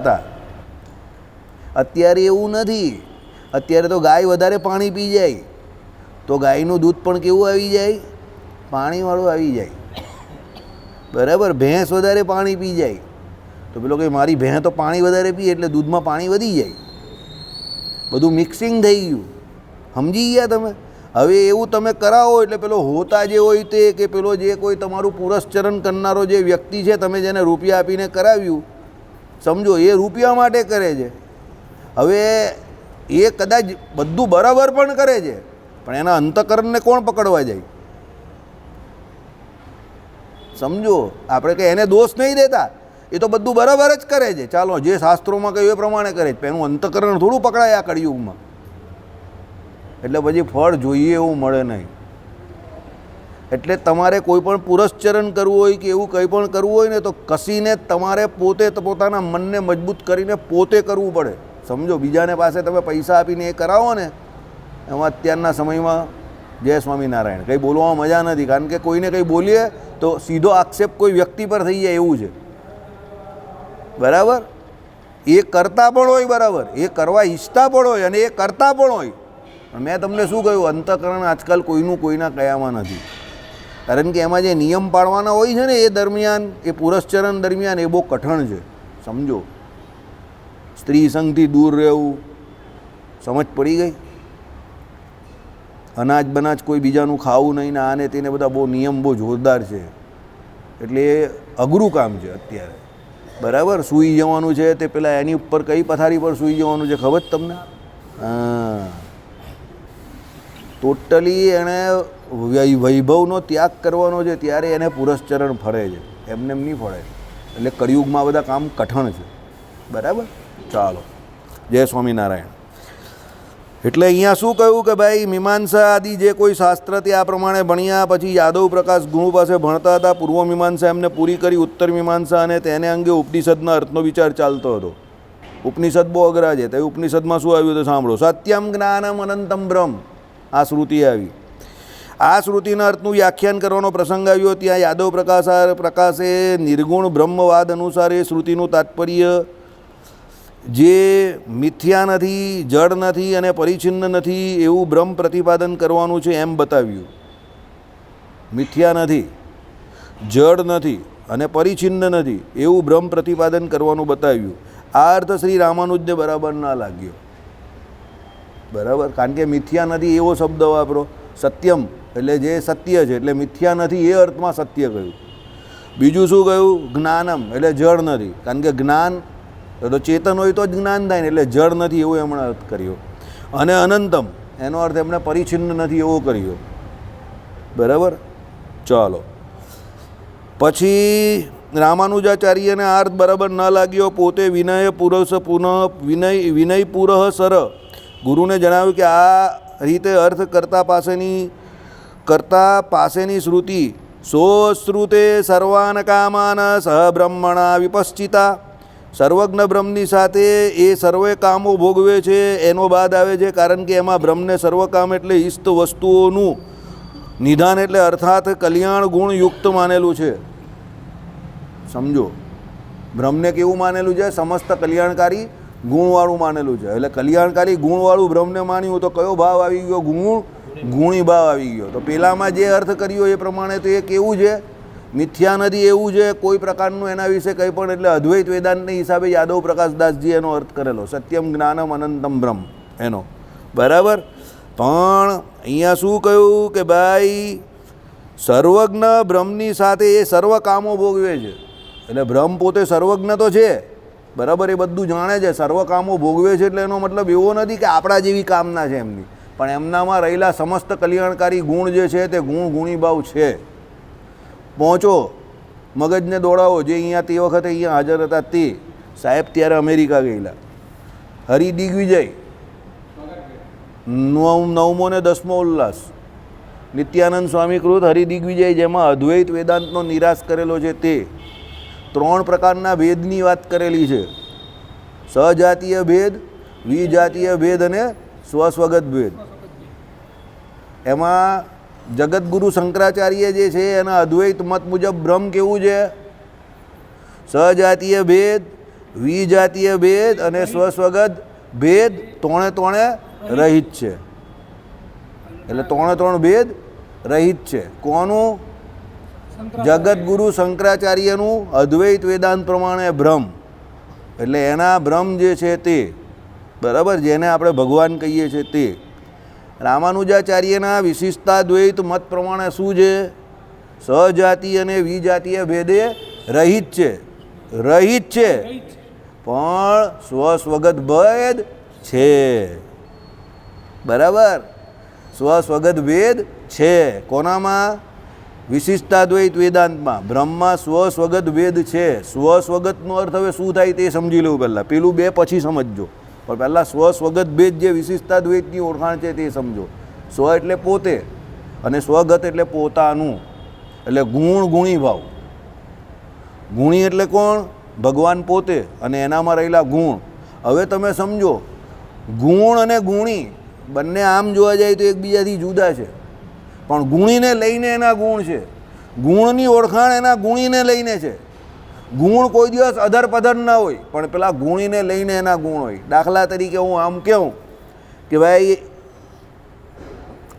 હતા. અત્યારે એવું નથી. અત્યારે તો ગાય વધારે પાણી પી જાય. તો ગાયનું દૂધ પણ કેવું આવી જાય? પાણીવાળું આવી જાય. બરાબર, ભેંસ વધારે પાણી પી જાય. તો પેલો કે મારી ભેંસ તો પાણી વધારે પી, એટલે દૂધમાં પાણી વધી જાય. બધું મિક્સિંગ થઈ ગયું. સમજી ગયા તમે? હવે એવું તમે કરાવો, એટલે પેલો હોતા જે હોય તે કે પેલો જે કોઈ તમારું પુરસ્ચરણ કરનારો જે વ્યક્તિ છે, તમે જેને રૂપિયા આપીને કરાવ્યું સમજો, એ રૂપિયા માટે કરે છે. હવે એ કદાચ બધું બરાબર પણ કરે છે, પણ એના અંતકરણને કોણ પકડવા જાય? સમજો, આપણે કે એને દોષ નહીં દેતા. એ તો બધું બરાબર જ કરે છે. ચાલો, જે શાસ્ત્રોમાં કહ્યું એ પ્રમાણે કરે છે એનું અંતકરણ થોડું પકડાય આ કળિયુગમાં. એટલે પછી ફળ જોઈએ એવું મળે નહીં. એટલે તમારે કોઈ પણ પુરસ્ચરણ કરવું હોય કે એવું કંઈ પણ કરવું હોય ને તો કસીને તમારે પોતે પોતાના મનને મજબૂત કરીને પોતે કરવું પડે. સમજો, બીજાને પાસે તમે પૈસા આપીને એ કરાવો ને, એમાં અત્યારના સમયમાં જય સ્વામિનારાયણ. કંઈ બોલવામાં મજા નથી, કારણ કે કોઈને કંઈ બોલીએ તો સીધો આક્ષેપ કોઈ વ્યક્તિ પર થઈ જાય એવું છે. બરાબર? એ કરતા પણ હોય બરાબર, એ કરવા ઈચ્છતા પણ હોય અને એ કરતા પણ હોય. મેં તમને શું કહ્યું? અંતકરણ આજકાલ કોઈનું કોઈના કયામાં નથી. કારણ કે એમાં જે નિયમ પાડવાના હોય છે ને, એ દરમિયાન, એ પુરસ્ચરણ દરમિયાન એ બહુ કઠણ છે. સમજો. સ્ત્રી સંઘથી દૂર રહેવું, સમજ પડી ગઈ? અનાજ બનાજ કોઈ બીજાનું ખાવું નહીં ને આને તેને બધા બહુ નિયમ, બહુ જોરદાર છે. એટલે એ અઘરું કામ છે અત્યારે. બરાબર? સૂઈ જવાનું છે તે પેલા એની ઉપર કઈ પથારી પર સૂઈ જવાનું છે ખબર તમને? હા. ટોટલી એણે વૈભવનો ત્યાગ કરવાનો છે, ત્યારે એને પુરસ્ચરણ ફરે છે. એમને એમ નહીં ફળે. એટલે કળિયુગમાં બધા કામ કઠણ છે. બરાબર? ચાલો. જય સ્વામિનારાયણ. એટલે અહીંયા શું કહ્યું કે ભાઈ, મીમાંસા આદિ જે કોઈ શાસ્ત્ર તે આ પ્રમાણે ભણ્યા, પછી યાદવ પ્રકાશ ગુરુ પાસે ભણતા હતા, પૂર્વ મીમાંસા એમને પૂરી કરી, ઉત્તર મીમાંસા અને તેને અંગે ઉપનિષદના અર્થનો વિચાર ચાલતો હતો. ઉપનિષદ બહુ અઘરા છે. તે ઉપનિષદમાં શું આવ્યું તો સાંભળો. સત્યમ જ્ઞાનમ અનંતમ બ્રહ્મ. આ શ્રુતિ આવી. આ શ્રુતિના અર્થનું વ્યાખ્યાન કરવાનો પ્રસંગ આવ્યો ત્યાં યાદવ પ્રકાશ, પ્રકાશે નિર્ગુણ બ્રહ્મવાદ અનુસાર એ શ્રુતિનું તાત્પર્ય જે મિથ્યા નથી, જડ નથી અને પરિચ્છિન્ન નથી એવું બ્રહ્મ પ્રતિપાદન કરવાનું છે એમ બતાવ્યું. મિથ્યા નથી, જડ નથી અને પરિચ્છિન્ન નથી એવું બ્રહ્મ પ્રતિપાદન કરવાનું બતાવ્યું. આ અર્થ શ્રી રામાનુજને બરાબર ના લાગ્યો. બરાબર? કારણ કે મિથ્યા નથી, એવો શબ્દ વાપરો. સત્યમ એટલે જે સત્ય છે, એટલે મિથ્યા નથી, એ અર્થમાં સત્ય કહ્યું. બીજું શું કહ્યું? જ્ઞાનમ એટલે જળ નથી. કારણ કે જ્ઞાન, તો ચેતન હોય તો જ જ્ઞાન થાય ને, એટલે જળ નથી એવો એમણે અર્થ કર્યો. અને અનંતમ, એનો અર્થ એમણે પરિચ્છિન્ન નથી એવો કર્યો. બરાબર? ચાલો. પછી રામાનુજાચાર્યને આ અર્થ બરાબર ન લાગ્યો, પોતે વિનય પુરસ પુનઃ, વિનય વિનય પુરઃ સર. ગુરુને જણાવ્યું કે આ રીતે અર્થ કરતા પાસેની કરતા પાસેની શ્રુતિ સોશ્રુતે સર્વાન કામાન સહબ્રહ્મણા વિપશ્ચિતા. સર્વજ્ઞ બ્રહ્મની સાથે એ સર્વે કામો ભોગવે છે, એનો બાદ આવે છે, કારણ કે એમાં બ્રહ્મને સર્વકામ એટલે ઈષ્ટ વસ્તુઓનું નિધાન એટલે અર્થાત કલ્યાણ ગુણયુક્ત માનેલું છે. સમજો. બ્રહ્મને કેવું માનેલું છે? સમસ્ત કલ્યાણકારી ગુણવાળું માનેલું છે. એટલે કલ્યાણકારી ગુણવાળું બ્રહ્મને માન્યું તો કયો ભાવ આવી ગયો? ગુણ? ગુણી ભાવ આવી ગયો. તો પેલામાં જે અર્થ કર્યો એ પ્રમાણે તો એ કેવું છે, મિથ્યા નથી એવું છે, કોઈ પ્રકારનું એના વિશે કંઈ પણ એટલે અદ્વૈત વેદાંતને હિસાબે યાદવ પ્રકાશદાસજી એનો અર્થ કરેલો. સત્યમ જ્ઞાનમ અનંતમ બ્રહ્મ એનો. બરાબર? પણ અહીંયા શું કહ્યું કે ભાઈ, સર્વજ્ઞ બ્રહ્મની સાથે એ સર્વ કામો ભોગવે છે. એટલે બ્રહ્મ પોતે સર્વજ્ઞ તો છે. બરાબર, એ બધું જાણે છે, સર્વ કામો ભોગવે છે એટલે એનો મતલબ એવો નથી કે આપણા જેવી કામના છે એમની. પણ એમનામાં રહેલા સમસ્ત કલ્યાણકારી ગુણ જે છે તે ગુણ ગુણીભાવ છે. પહોંચો, મગજને દોડાવો, જે અહીંયા તે વખતે અહીંયા હાજર હતા તે. સાહેબ ત્યારે અમેરિકા ગયેલા. હરિ દિગ્વિજય. નવ, નવમો ને દસમો ઉલ્લાસ. નિત્યાનંદ સ્વામી કૃત હરિ દિગ્વિજય જેમાં અદ્વૈત વેદાંતનો નિરાશ કરેલો છે તે. ત્રણ પ્રકારના ભેદની વાત કરેલી છે. સજાતીય ભેદ વિજાતીય ભેદ અને સ્વસ્વગત ભેદ. એમાં જગતગુરુ શંકરાચાર્ય જે છે, એના અદ્વૈત મત મુજબ બ્રહ્મ કેવું છે? સજાતીય ભેદ વિજાતીય ભેદ અને સ્વસ્વગત ભેદ ત્રણે ત્રણે રહિત છે. એટલે ત્રણે ત્રણ ભેદ રહિત છે. કોનું? જગતગુરુ શંકરાચાર્યનું અદ્વૈત વેદાંત પ્રમાણે ભ્રમ એટલે એના ભ્રમ જે છે તે બરાબર જેને આપણે ભગવાન કહીએ છીએ તે. રામાનુજાચાર્યના વિશિષ્ટાદ્વૈત મત પ્રમાણે શું છે? સહજાતિ અને વિજાતીય ભેદે રહિત છે. રહિત છે. પણ સ્વસ્વગત ભેદ છે. બરાબર? સ્વસ્વગત ભેદ છે. કોનામાં? વિશિષ્ટાદ્વૈત વેદાંતમાં બ્રહ્મા સ્વસ્વગત વેદ છે. સ્વસ્વગતનો અર્થ હવે શું થાય તે સમજી લેવું પહેલાં. પેલું બે પછી સમજજો. પણ પહેલાં સ્વસ્વગત ભેદ જે વિશિષ્ટાદ્વૈતની ઓળખાણ છે તે સમજો. સ્વ એટલે પોતે અને સ્વગત એટલે પોતાનું. એટલે ગુણ ગુણી ભાવ. ગુણી એટલે કોણ? ભગવાન પોતે અને એનામાં રહેલા ગુણ. હવે તમે સમજો, ગુણ અને ગુણી બંને આમ જોવા જાય તો એકબીજાથી જુદા છે. પણ ગુણીને લઈને એના ગુણ છે. ગુણની ઓળખાણ એના ગુણીને લઈને છે. ગુણ કોઈ દિવસ અધર પધર ન હોય, પણ પેલા ગુણીને લઈને એના ગુણ હોય. દાખલા તરીકે હું આમ કહું કે ભાઈ,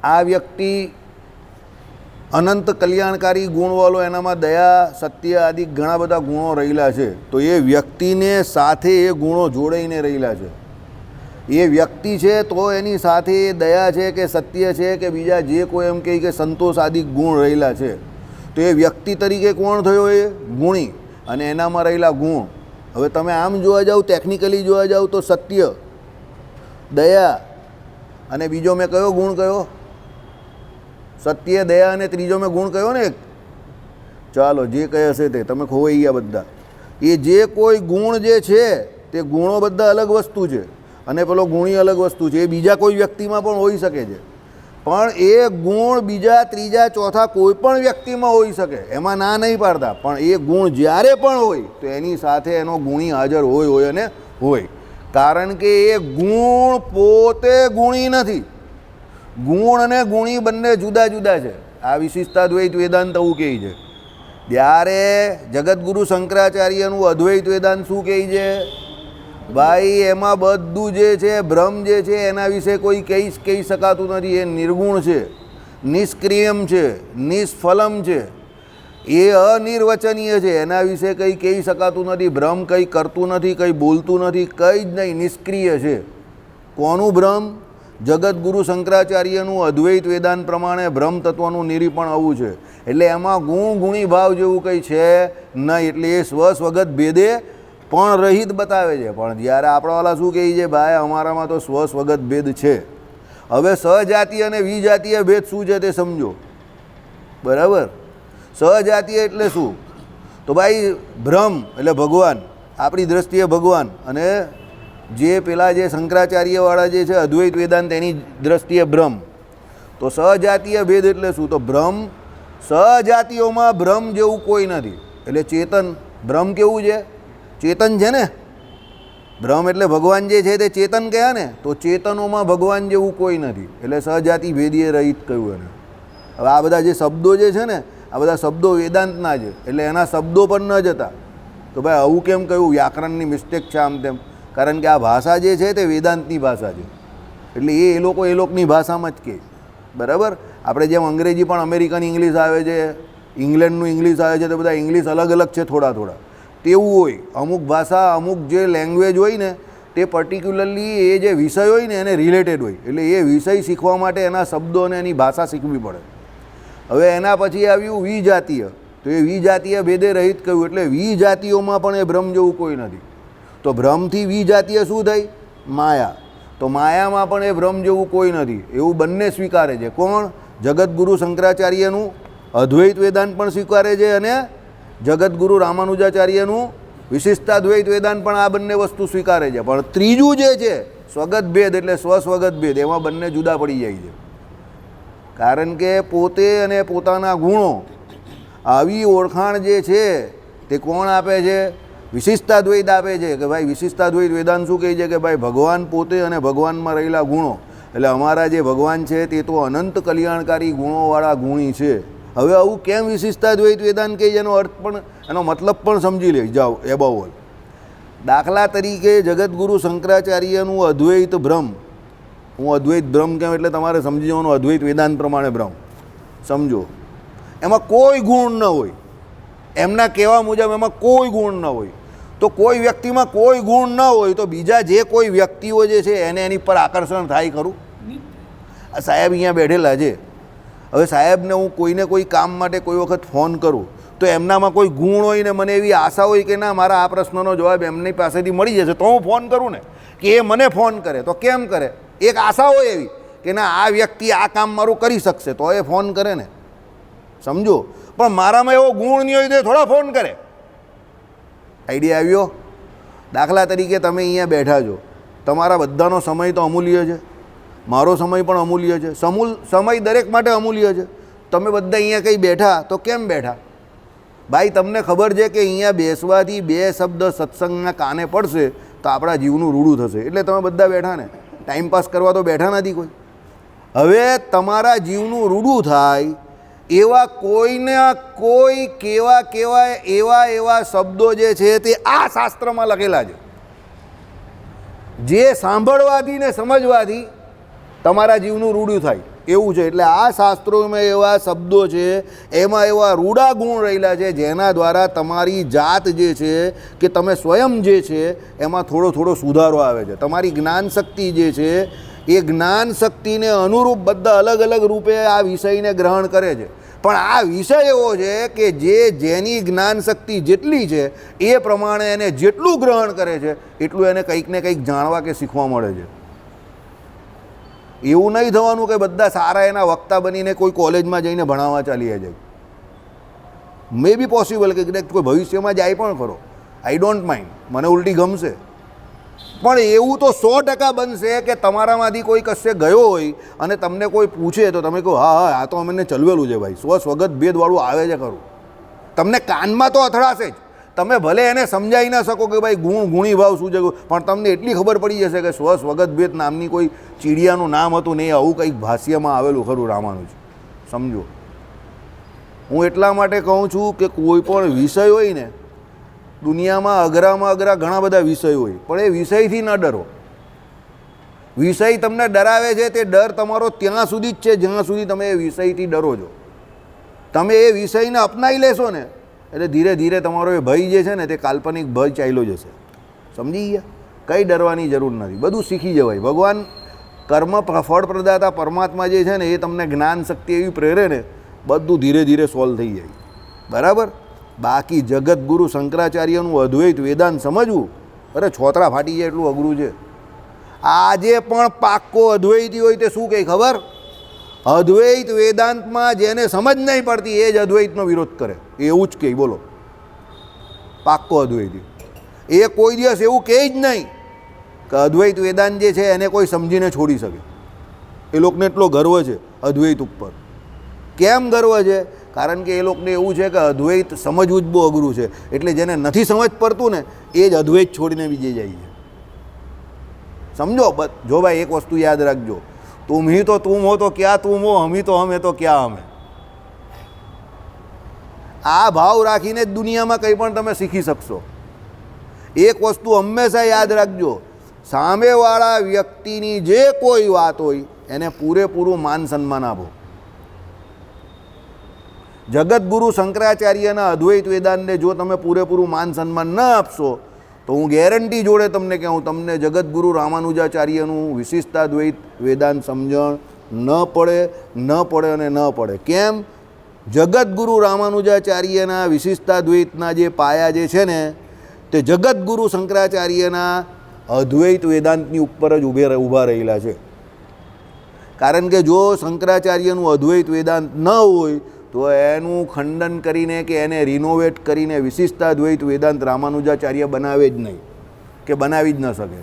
આ વ્યક્તિ અનંત કલ્યાણકારી ગુણવાળો, એનામાં દયા, સત્ય આદિ ઘણા બધા ગુણો રહેલા છે. તો એ વ્યક્તિને સાથે એ ગુણો જોડાઈને રહેલા છે. એ વ્યક્તિ છે તો એની સાથે દયા છે કે સત્ય છે કે બીજા જે કોઈ એમ કહે કે સંતોષ આદિ ગુણ રહેલા છે. તો એ વ્યક્તિ તરીકે કોણ થયો એ? ગુણી. અને એનામાં રહેલા ગુણ. હવે તમે આમ જોવા જાઓ ટેકનિકલી જોવા જાઓ તો સત્ય, દયા અને બીજો મેં કયો ગુણ કયો? સત્ય, દયા અને ત્રીજો મેં ગુણ કયો ને ચાલો, જે કહે હશે તે. તમે ખોવાઈ ગયા બધા. એ જે કોઈ ગુણ જે છે, તે ગુણો બધા અલગ વસ્તુ છે. અને પેલો ગુણી અલગ વસ્તુ છે. એ બીજા કોઈ વ્યક્તિમાં પણ હોઈ શકે છે. પણ એ ગુણ બીજા, ત્રીજા, ચોથા કોઈ પણ વ્યક્તિમાં હોઈ શકે. એમાં ના નહીં પાડતા. પણ એ ગુણ જ્યારે પણ હોય, તો એની સાથે એનો ગુણી હાજર હોય હોય અને હોય. કારણ કે એ ગુણ પોતે ગુણી નથી. ગુણ અને ગુણી બંને જુદા જુદા છે. આ વિશિષ્ટાદ્વૈત વેદાંત એવું કહે છે. ત્યારે જગતગુરુ શંકરાચાર્યનું અદ્વૈત વેદાંત શું કહે છે? ભાઈ, એમાં બધું જે છે, ભ્રમ જે છે, એના વિશે કોઈ કહી કહી શકાતું નથી. એ નિર્ગુણ છે, નિષ્ક્રિયમ છે, નિષ્ફલમ છે. એ અનિર્વચનીય છે. એના વિશે કંઈ કહી શકાતું નથી. ભ્રમ કંઈ કરતું નથી, કંઈ બોલતું નથી, કંઈ જ નહીં. નિષ્ક્રિય છે. કોનું ભ્રમ? જગતગુરુ શંકરાચાર્યનું અદ્વૈત વેદાંત પ્રમાણે બ્રહ્મ તત્વનું નિરીપણ આવું છે. એટલે એમાં ગુણ ગુણી ભાવ જેવું કંઈ છે નહીં. એટલે એ સ્વસ્વગત ભેદે પણ રહિત બતાવે છે, પણ જ્યારે આપણાવાલા શું કહે છે, ભાઈ, અમારામાં તો સ્વ સ્વગત ભેદ છે. હવે સજાતીય અને વિજાતીય ભેદ શું છે તે સમજો. બરાબર? સજાતીય એટલે શું? તો ભાઈ ભ્રમ એટલે ભગવાન. આપણી દ્રષ્ટિએ ભગવાન. અને જે પેલા જે શંકરાચાર્યવાળા જે છે, અદ્વૈત વેદાંત એની દ્રષ્ટિએ ભ્રમ તો સહજાતીય ભેદ એટલે શું? તો ભ્રમ સહજાતીઓમાં ભ્રમ જેવું કોઈ નથી. એટલે ચેતન. ભ્રમ કેવું છે? ચેતન છે ને? ભ્રમ એટલે ભગવાન જે છે તે ચેતન કયા ને, તો ચેતનોમાં ભગવાન જેવું કોઈ નથી. એટલે સહજાતિ ભેદીએ રહિત કહ્યું એને. હવે આ બધા જે શબ્દો જે છે ને, આ બધા શબ્દો વેદાંતના છે. એટલે એના શબ્દો પણ ન જતા. તો ભાઈ આવું કેમ કહ્યું? વ્યાકરણની મિસ્ટેક છે આમ તેમ. કારણ કે આ ભાષા જે છે તે વેદાંતની ભાષા છે. એટલે એ એ લોકો એ લોકોની ભાષામાં જ કહે. બરાબર? આપણે જેમ અંગ્રેજી પણ અમેરિકન ઇંગ્લિશ આવે છે, ઇંગ્લેન્ડનું ઇંગ્લિશ આવે છે, તો બધા ઇંગ્લિશ અલગ અલગ છે થોડા થોડા. તેવું હોય, અમુક ભાષા, અમુક જે લેંગ્વેજ હોય ને, તે પર્ટિક્યુલરલી એ જે વિષય હોય ને એને રિલેટેડ હોય. એટલે એ વિષય શીખવા માટે એના શબ્દો અને એની ભાષા શીખવી પડે. હવે એના પછી આવ્યું વિજાતીય. તો એ વિજાતીય ભેદે રહિત કહ્યું એટલે વિજાતીઓમાં પણ એ ભ્રમ જેવું કોઈ નથી. તો ભ્રમથી વિજાતીય શું થઈ માયા. તો માયામાં પણ એ ભ્રમ જેવું કોઈ નથી. એવું બંને સ્વીકારે છે. કોણ? જગતગુરુ શંકરાચાર્યનું અદ્વૈત વેદાંત પણ સ્વીકારે છે અને જગતગુરુ રામાનુજાચાર્યનું વિશિષ્ટાદ્વૈત વેદાંત પણ આ બંને વસ્તુ સ્વીકારે છે. પણ ત્રીજું જે છે સ્વગત ભેદ એટલે સ્વસ્વગત ભેદ એમાં બંને જુદા પડી જાય છે. કારણ કે પોતે અને પોતાના ગુણો આવી ઓળખાણ જે છે, તે કોણ આપે છે? વિશિષ્ટાદ્વૈત આપે છે કે ભાઈ વિશિષ્ટાદ્વૈત વેદાંત શું કહે છે કે ભાઈ ભગવાન પોતે અને ભગવાનમાં રહેલા ગુણો. એટલે અમારા જે ભગવાન છે, તે તો અનંત કલ્યાણકારી ગુણોવાળા ગુણી છે. હવે આવું કેમ વિશિષ્ટાદ્વૈત વેદાંત કહે એનો અર્થ પણ, એનો મતલબ પણ સમજી લે, જાઓ એબાવ ઓલ દાખલા તરીકે જગતગુરુ શંકરાચાર્યનું અદ્વૈત ભ્રમ. હું અદ્વૈત ભ્રમ કેમ? એટલે તમારે સમજી જવાનું અદ્વૈત વેદાંત પ્રમાણે ભ્રમ. સમજો. એમાં કોઈ ગુણ ન હોય. એમના કહેવા મુજબ એમાં કોઈ ગુણ ન હોય. તો કોઈ વ્યક્તિમાં કોઈ ગુણ ન હોય તો બીજા જે કોઈ વ્યક્તિઓ જે છે એને એની પર આકર્ષણ થાય ખરું? આ સાહેબ અહીંયા બેઠેલા છે. હવે સાહેબને હું કોઈને કોઈ કામ માટે કોઈ વખત ફોન કરું, તો એમનામાં કોઈ ગુણ હોય ને મને એવી આશા હોય કે ના, મારા આ પ્રશ્નનો જવાબ એમની પાસેથી મળી જશે. તો હું ફોન કરું ને, કે એ મને ફોન કરે, તો કેમ કરે? એક આશા હોય એવી કે ના, આ વ્યક્તિ આ કામ મારું કરી શકશે, તો એ ફોન કરે ને. સમજો? પણ મારામાં એવો ગુણ નહીં હોય તો થોડા ફોન કરે. આઈડિયા આવ્યો? દાખલા તરીકે તમે અહીંયા બેઠા છો. તમારા બધાનો સમય તો અમૂલ્ય છે. મારો સમય પણ અમૂલ્ય છે. સમૂલ, સમય દરેક માટે અમૂલ્ય છે. તમે બધા અહીંયા કંઈ બેઠા તો કેમ બેઠા? ભાઈ, તમને ખબર છે કે અહીંયા બેસવાથી બે શબ્દ સત્સંગના કાને પડશે તો આપણા જીવનું રૂડું થશે. એટલે તમે બધા બેઠા ને. ટાઈમ પાસ કરવા તો બેઠા નથી કોઈ. હવે તમારા જીવનું રૂડું થાય એવા કોઈના કોઈ કેવા કેવા એવા એવા શબ્દો જે છે તે આ શાસ્ત્રમાં લખેલા છે. જે સાંભળવાથી ને સમજવાથી તમારા જીવનું રૂડ્યું થાય. એવું છે. એટલે આ શાસ્ત્રોમાં એવા શબ્દો છે, એમાં એવા રૂડા ગુણ રહેલા છે, જેના દ્વારા તમારી જાત જે છે, કે તમે સ્વયં જે છે, એમાં થોડો થોડો સુધારો આવે છે. તમારી જ્ઞાન શક્તિ જે છે, એ જ્ઞાન શક્તિને અનુરૂપ બધા અલગ અલગ રૂપે આ વિષયને ગ્રહણ કરે છે. પણ આ વિષય એવો છે કે જે જેની જ્ઞાન શક્તિ જેટલી છે, એ પ્રમાણે એને જેટલું ગ્રહણ કરે છે, એટલું એને કંઈક ને કંઈક જાણવા કે શીખવા મળે છે. એવું નહીં થવાનું કે બધા સારા એના વક્તા બનીને કોઈ કોલેજમાં જઈને ભણાવવા ચાલી જાય. મે બી પોસિબલ કે કદાચ કોઈ ભવિષ્યમાં જાય પણ ખરો. આઈ ડોન્ટ માઇન્ડ મને ઉલટી ગમશે. પણ એવું તો સો ટકા બનશે કે તમારામાંથી કોઈ કશે ગયો હોય અને તમને કોઈ પૂછે તો તમે કહો, હા હા, આ તો અમને ચલવેલું છે ભાઈ. સ્વ સ્વગત ભેદવાળું આવે છે ખરું. તમને કાનમાં તો અથડાશે જ. તમે ભલે એને સમજાવી ના શકો કે ભાઈ ગુણ, ગુણી ભાવ શું છે, પણ તમને એટલી ખબર પડી જશે કે સ્વ સ્વગતભેદ નામની કોઈ ચીડિયાનું નામ હતું ને એ આવું કંઈક ભાષ્યમાં આવેલું ખરું રામાનુજ. સમજો. હું એટલા માટે કહું છું કે કોઈ પણ વિષય હોય ને, દુનિયામાં અઘરામાં અઘરા ઘણા બધા વિષયો હોય, પણ એ વિષયથી ન ડરો. વિષય તમને ડરાવે છે તે ડર તમારો ત્યાં સુધી જ છે, જ્યાં સુધી તમે એ વિષયથી ડરો છો. તમે એ વિષયને અપનાવી લેશો ને એટલે ધીરે ધીરે તમારો એ ભય જે છે ને તે કાલ્પનિક ભય ચાલ્યો જશે. સમજી ગયા? કંઈ ડરવાની જરૂર નથી. બધું શીખી જવાય. ભગવાન કર્મ ફળ પ્રદાતા પરમાત્મા જે છે ને એ તમને જ્ઞાન શક્તિ એવી પ્રેરે ને, બધું ધીરે ધીરે સોલ્વ થઈ જાય. બરાબર? બાકી જગતગુરુ શંકરાચાર્યનું અદ્વૈત વેદાંત સમજવું, અરે છોતરા ફાટી જાય એટલું અઘરું છે. આજે પણ પાક્કો અદ્વૈતી હોય તે શું કહે ખબર? અદ્વૈત વેદાંતમાં જેને સમજ નહીં પડતી, એ જ અદ્વૈતનો વિરોધ કરે. એવું જ કહે, બોલો. પાક્કો અદ્વૈતી એ. કોઈ દિવસ એવું કહે જ નહીં કે અદ્વૈત વેદાંત જે છે, એને કોઈ સમજીને છોડી શકે. એ લોકોને એટલો ગર્વ છે અદ્વૈત ઉપર. કેમ ગર્વ છે? કારણ કે એ લોકોને એવું છે કે અદ્વૈત સમજવું જ બહુ અઘરું છે. એટલે જેને નથી સમજ પડતું ને, એ જ અદ્વૈત છોડીને બીજે જાય છે. સમજો જો ભાઈ એક વસ્તુ યાદ રાખજો. તુમ હી તો તુમ હો તો ક્યાં તું હો? હમી તો હમે તો ક્યાં હમે? આ ભાવ રાખીને જ દુનિયામાં કંઈ પણ તમે શીખી શકશો. એક વસ્તુ હંમેશા યાદ રાખજો, સામેવાળા વ્યક્તિની જે કોઈ વાત હોય, એને પૂરેપૂરું માન સન્માન આપો. જગતગુરુ શંકરાચાર્યના અદ્વૈત વેદાંતને જો તમે પૂરેપૂરું માન સન્માન ન આપશો તો હું ગેરંટી જોડે તમને કહું, તમને જગતગુરુ રામાનુજાચાર્યનું વિશિષ્ટાદ્વૈત વેદાંત સમજણ ન પડે ન પડે અને ન પડે. કેમ? જગતગુરુ રામાનુજાચાર્યના વિશિષ્ટાદ્વૈતના જે પાયા જે છે ને, તે જગતગુરુ શંકરાચાર્યના અદ્વૈત વેદાંતની ઉપર જ ઊભે ઊભા રહેલા છે. કારણ કે જો શંકરાચાર્યનું અદ્વૈત વેદાંત ન હોય તો એનું ખંડન કરીને કે એને રિનોવેટ કરીને વિશિષ્ટાદ્વૈત વેદાંત રામાનુજાચાર્ય બનાવે જ નહીં, કે બનાવી જ ન શકે.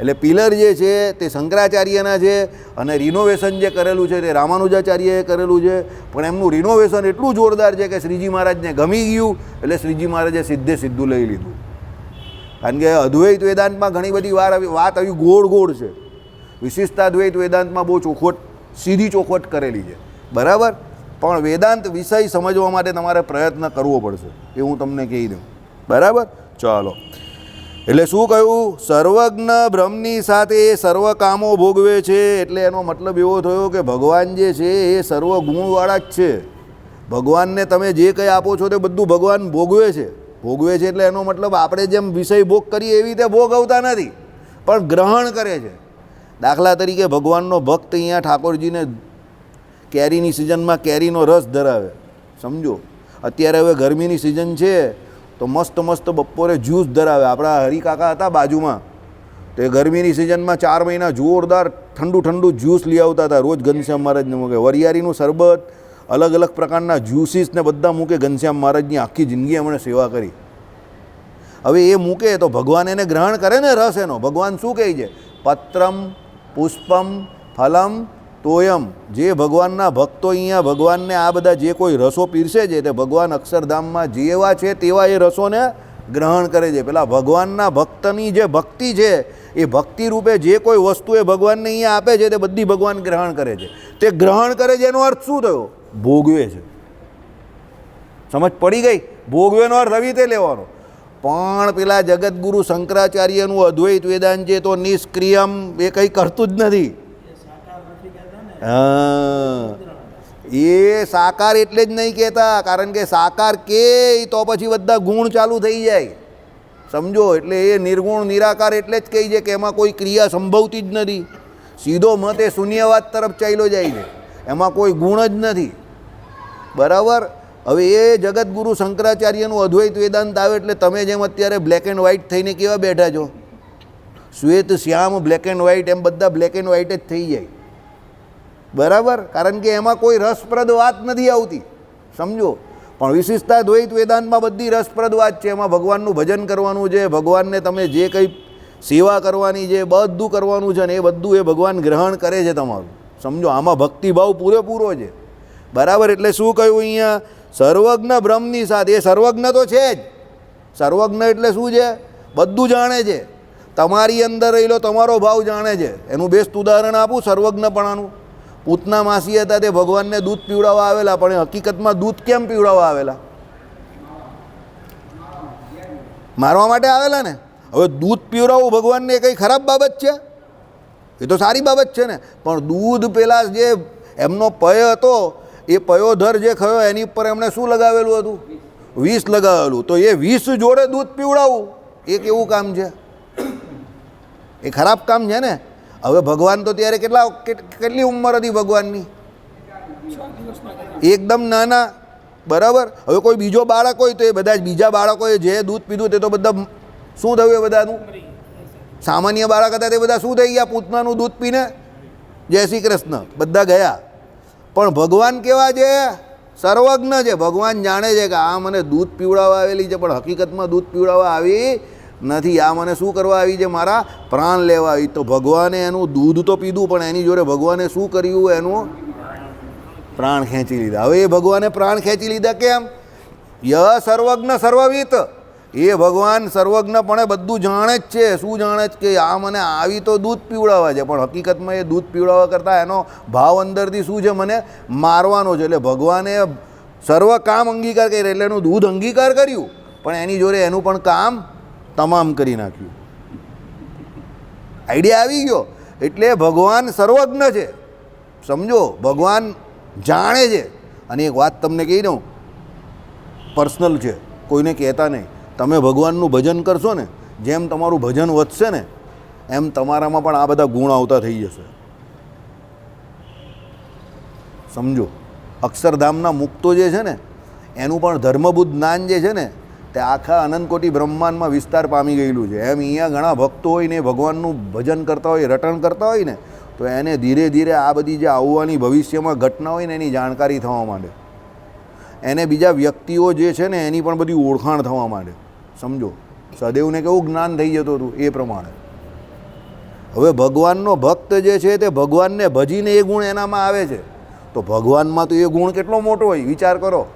એટલે પિલર જે છે તે શંકરાચાર્યના છે અને રિનોવેશન જે કરેલું છે તે રામાનુજાચાર્યએ કરેલું છે. પણ એમનું રિનોવેશન એટલું જોરદાર છે કે શ્રીજી મહારાજને ગમી ગયું, એટલે શ્રીજી મહારાજે સીધે સીધું લઈ લીધું. કારણ કે અદ્વૈત વેદાંતમાં ઘણી બધી વાર આવી વાત આવી ગોળ ગોળ છે. વિશિષ્ટાદ્વૈત વેદાંતમાં બહુ ચોખવટ સીધી ચોખવટ કરેલી છે. બરાબર? પણ વેદાંત વિષય સમજવા માટે તમારે પ્રયત્ન કરવો પડશે, એ હું તમને કહી દઉં. બરાબર? ચાલો. એટલે શું કહ્યું? સર્વજ્ઞ બ્રહ્મની સાથે સર્વ કામો ભોગવે છે, એટલે એનો મતલબ એવો થયો કે ભગવાન જે છે એ સર્વ ગુણવાળા જ છે. ભગવાનને તમે જે કંઈ આપો છો તે બધું ભગવાન ભોગવે છે. ભોગવે છે એટલે એનો મતલબ આપણે જેમ વિષય ભોગ કરીએ એવી રીતે ભોગવતા નથી, પણ ગ્રહણ કરે છે. દાખલા તરીકે ભગવાનનો ભક્ત અહીંયા ઠાકોરજીને કેરીની સિઝનમાં કેરીનો રસ ધરાવે. સમજો? અત્યારે હવે ગરમીની સિઝન છે, તો મસ્ત મસ્ત બપોરે જ્યુસ ધરાવે. આપણા હરિકાકા હતા બાજુમાં. તો એ ગરમીની સિઝનમાં ચાર મહિના જોરદાર ઠંડુ ઠંડુ જ્યુસ લઈ આવતા હતા. રોજ ઘનશ્યામ મહારાજને મૂકે. વરિયાળીનું શરબત, અલગ અલગ પ્રકારના જ્યુસીસ ને બધા મૂકે ઘનશ્યામ મહારાજની આખી જિંદગી એમણે સેવા કરી. હવે એ મૂકે તો ભગવાન એને ગ્રહણ કરે ને રસ એનો. ભગવાન શું કહે છે? પત્રમ, પુષ્પમ, ફલમ તોયમ જે ભગવાનના ભક્તો અહીંયા ભગવાનને આ બધા જે કોઈ રસો પીરસે છે, તે ભગવાન અક્ષરધામમાં જેવા છે તેવા એ રસોને ગ્રહણ કરે છે. પેલા ભગવાનના ભક્તની જે ભક્તિ છે, એ ભક્તિ રૂપે જે કોઈ વસ્તુ એ ભગવાનને અહીંયા આપે છે, તે બધી ભગવાન ગ્રહણ કરે છે. તે ગ્રહણ કરે છે એનો અર્થ શું થયો? ભોગવે છે. સમજ પડી ગઈ? ભોગવેનો અર્થ આવી તે લેવાનો. પણ પેલા જગતગુરુ શંકરાચાર્યનું અદ્વૈત વેદાંત છે તો નિષ્ક્રિયમ એ કંઈ કરતું જ નથી. હા. એ સાકાર એટલે જ નહીં કહેતા, કારણ કે સાકાર કે તો પછી બધા ગુણ ચાલુ થઈ જાય. સમજો, એટલે એ નિર્ગુણ, નિરાકાર એટલે જ કહી છે કે એમાં કોઈ ક્રિયા સંભવતી જ નથી. સીધો મત એ શૂન્યવાદ તરફ ચાલ્યો જાય છે. એમાં કોઈ ગુણ જ નથી. બરાબર? હવે એ જગતગુરુ શંકરાચાર્યનું અદ્વૈત વેદાંત આવે એટલે તમે જેમ અત્યારે બ્લેક એન્ડ વ્હાઇટ થઈને કેવા બેઠા છો? શ્વેત, શ્યામ બ્લેક એન્ડ વ્હાઇટ એમ બધા બ્લેક એન્ડ વ્હાઇટ જ થઈ જાય. બરાબર? કારણ કે એમાં કોઈ રસપ્રદ વાત નથી આવતી. સમજો? પણ વિશિષ્ટતા દ્વૈત વેદાંતમાં બધી રસપ્રદ વાત છે. એમાં ભગવાનનું ભજન કરવાનું છે, ભગવાનને તમે જે કંઈ સેવા કરવાની છે, બધું કરવાનું છે ને એ બધું એ ભગવાન ગ્રહણ કરે છે તમારું. સમજો? આમાં ભક્તિભાવ પૂરેપૂરો છે. બરાબર? એટલે શું કહ્યું અહીંયા? સર્વજ્ઞ બ્રહ્મની સાથે, એ સર્વજ્ઞ તો છે જ. સર્વજ્ઞ એટલે શું છે? બધું જાણે છે. તમારી અંદર રહેલો તમારો ભાવ જાણે છે. એનું બેસ્ટ ઉદાહરણ આપું, સર્વજ્ઞપણાનું. પૂતના માસી હતા તે ભગવાનને દૂધ પીવડાવવા આવેલા, પણ હકીકતમાં દૂધ કેમ પીવડાવવા આવેલા? મારવા માટે આવેલા ને? હવે દૂધ પીવડાવવું ભગવાનને એ કંઈ ખરાબ બાબત છે? એ તો સારી બાબત છે ને. પણ દૂધ પેલા જે એમનો પય હતો, એ પયોધર જે ખયો એની ઉપર એમણે શું લગાવેલું હતું? વીસ લગાવેલું. તો એ વીસ જોડે દૂધ પીવડાવવું એ કેવું કામ છે? એ ખરાબ કામ છે ને? હવે ભગવાન તો ત્યારે કેટલા કેટ- કેટલી ઉંમર હતી ભગવાનની? એકદમ નાના, બરાબર? હવે કોઈ બીજો બાળક હોય તો એ બધા જ બીજા બાળકોએ જે દૂધ પીધું તે તો બધા શું થયું એ બધાનું? સામાન્ય બાળક હતા તે બધા શું થઈ ગયા? પૂતનાનું દૂધ પીને? જય શ્રી કૃષ્ણ. બધા ગયા. પણ ભગવાન કેવા છે? સર્વજ્ઞ છે. ભગવાન જાણે છે કે આ મને દૂધ પીવડાવવા આવેલી છે, પણ હકીકતમાં દૂધ પીવડાવવા આવી નથી. આ મને શું કરવા આવી છે? મારા પ્રાણ લેવા આવી. તો ભગવાને એનું દૂધ તો પીધું, પણ એની જોડે ભગવાને શું કર્યું? એનું પ્રાણ ખેંચી લીધા. હવે એ ભગવાને પ્રાણ ખેંચી લીધા કેમ? ય સર્વજ્ઞ સર્વવિત. એ ભગવાન સર્વજ્ઞપણે બધું જાણે જ છે. શું જાણે જ કે આ મને આવી તો દૂધ પીવડાવવા છે, પણ હકીકતમાં એ દૂધ પીવડાવવા કરતાં એનો ભાવ અંદરથી શું છે? મને મારવાનો છે. એટલે ભગવાને સર્વ કામ અંગીકાર કર્યા, એટલે એનું દૂધ અંગીકાર કર્યું. પણ એની જોડે એનું પણ કામ તમામ કરી નાખ્યું. આઈડિયા આવી ગયો. એટલે ભગવાન સર્વજ્ઞ છે. સમજો, ભગવાન જાણે છે. અને એક વાત તમને કહી દઉં. પર્સનલ છે. કોઈને કહેતા નહીં. તમે ભગવાનનું ભજન કરશો ને, જેમ તમારું ભજન વધશે ને, એમ તમારામાં પણ આ બધા ગુણ આવતા થઈ જશે. સમજો. અક્ષરધામના મુક્તો જે છે ને, એનું પણ ધર્મબુદ્ધ જ્ઞાન જે છે ને તે આખા અનંતકોટી બ્રહ્માંડમાં વિસ્તાર પામી ગયેલું છે. એમ અહીંયા ઘણા ભક્તો હોય ને ભગવાનનું ભજન કરતા હોય, રટણ કરતા હોય ને, તો એને ધીરે ધીરે આ બધી જે આવવાની ભવિષ્યમાં ઘટના હોય ને એની જાણકારી થવા માંડે. એને બીજા વ્યક્તિઓ જે છે ને એની પણ બધી ઓળખાણ થવા માંડે. સમજો? સદૈવને કેવું જ્ઞાન થઈ જતું હતું એ પ્રમાણે. હવે ભગવાનનો ભક્ત જે છે તે ભગવાનને ભજીને એ ગુણ એનામાં આવે છે. તો ભગવાનમાં તો એ ગુણ કેટલો મોટો હોય? વિચાર કરો.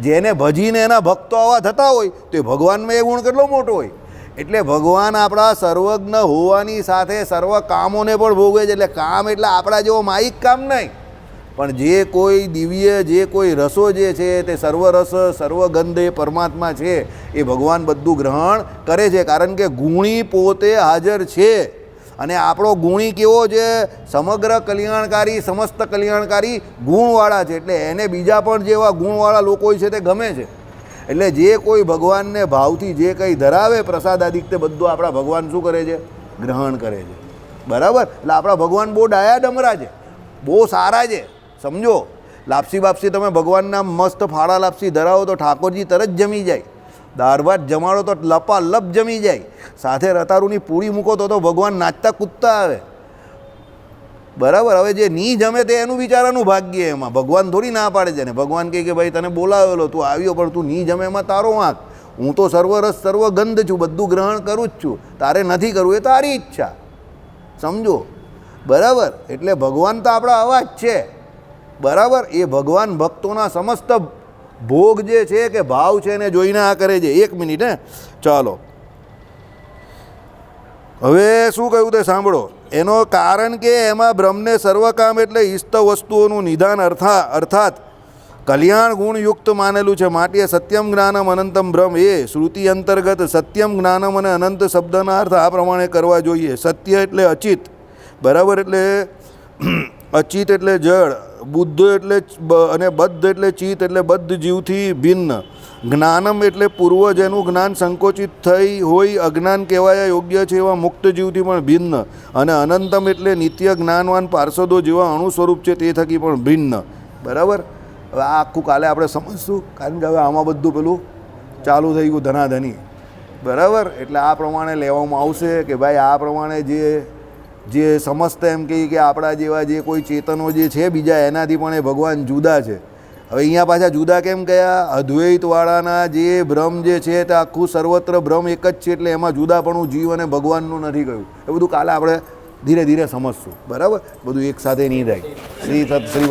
જેને ભજીને એના ભક્તો આવા થતા હોય, તો એ ભગવાનમાં એ ગુણ કેટલો મોટો હોય? એટલે ભગવાન આપણા સર્વજ્ઞ હોવાની સાથે સર્વ કામોને પણ ભોગવે છે. એટલે કામ એટલે આપણા જેવો માઇક કામ નહીં. પણ જે કોઈ દિવ્ય, જે કોઈ રસો જે છે, તે સર્વરસ સર્વગંધ એ પરમાત્મા છે, એ ભગવાન બધું ગ્રહણ કરે છે. કારણ કે ગુણી પોતે હાજર છે. અને આપણો ગુણી કેવો છે? સમગ્ર કલ્યાણકારી, સમસ્ત કલ્યાણકારી ગુણવાળા છે. એટલે એને બીજા પણ જેવા ગુણવાળા લોકો છે તે ગમે છે. એટલે જે કોઈ ભગવાનને ભાવથી જે કંઈ ધરાવે પ્રસાદ આદિત્ય બધું આપણા ભગવાન શું કરે છે? ગ્રહણ કરે છે. બરાબર? એટલે આપણા ભગવાન બહુ ડાયા ડમરા છે. બહુ સારા છે. સમજો? લાપસી બાપસી તમે ભગવાનના મસ્ત ફાળા લાપસી ધરાવો તો ઠાકોરજી તરત જમી જાય. દાળ ભાત જમાડો તો લપા લપ જમી જાય. સાથે રતારુની પૂરી મૂકો તો તો ભગવાન નાચતા કૂદતા આવે. બરાબર, હવે જે નહીં જમે તે એનું વિચારાનું ભાગ્ય એમાં. ભગવાન થોડી ના પાડે છે ને ભગવાન કહે કે, ભાઈ, તને બોલાવેલો, તું આવ્યો, પણ તું નહીં જમે એમાં તારો વાંક હું તો સર્વરસ સર્વગંધ છું, બધું ગ્રહણ કરું જ છું. તારે નથી કરવું, એ તારી ઈચ્છા. સમજો? બરાબર? એટલે ભગવાન તો આપણા અવાજ છે. બરાબર? એ ભગવાન ભક્તોના સમસ્ત ભોગ જે છે કે ભાવ છે એને જોઈને આ કરે છે. એક મિનિટ, હે. ચાલો. હવે શું કહ્યું તે સાંભળો. એનો કારણ કે એમાં બ્રહ્મને સર્વકામ એટલે ઈષ્ટ વસ્તુઓનું નિદાન અર્થા, અર્થાત કલ્યાણ ગુણયુક્ત માનેલું છે. માટે સત્યમ જ્ઞાનમ અનંતમ બ્રહ્મ. એ શ્રુતિ અંતર્ગત સત્યમ જ્ઞાનમ અને અનંત શબ્દના અર્થ આ પ્રમાણે કરવા જોઈએ. સત્ય એટલે અચિત બરાબર એટલે અચિત એટલે જળ બુદ્ધ એટલે અને બદ્ધ એટલે ચિત્ત એટલે બદ્ધ જીવથી ભિન્ન. જ્ઞાનમ એટલે પૂર્વ જેનું જ્ઞાન સંકોચિત થઈ હોય અજ્ઞાન કહેવાય યોગ્ય છે એવા મુક્ત જીવથી પણ ભિન્ન. અને અનંતમ એટલે નિત્ય જ્ઞાનવાન પાર્ષદો જેવા અણુ સ્વરૂપ છે તે થકી પણ ભિન્ન. બરાબર? હવે આ આખું કાલે આપણે સમજશું. કારણ કે હવે આમાં બધું પેલું ચાલુ થઈ ગયું ધનાધની. બરાબર? એટલે આ પ્રમાણે લેવામાં આવશે કે ભાઈ આ પ્રમાણે જે જે સમજતા એમ કહીએ કે આપણા જેવા જે કોઈ ચેતનો જે છે બીજા, એનાથી પણ એ ભગવાન જુદા છે. હવે અહીંયા પાછા જુદા કેમ કયા? અદ્વૈતવાળાના જે ભ્રમ જે છે તે આખું સર્વત્ર ભ્રમ એક જ છે એટલે એમાં જુદાપણું જીવ અને ભગવાનનું નથી કહ્યું એ બધું કાલે આપણે ધીરે ધીરે સમજશું. બરાબર? બધું એક સાથે નહીં થાય શ્રી સત શ્રી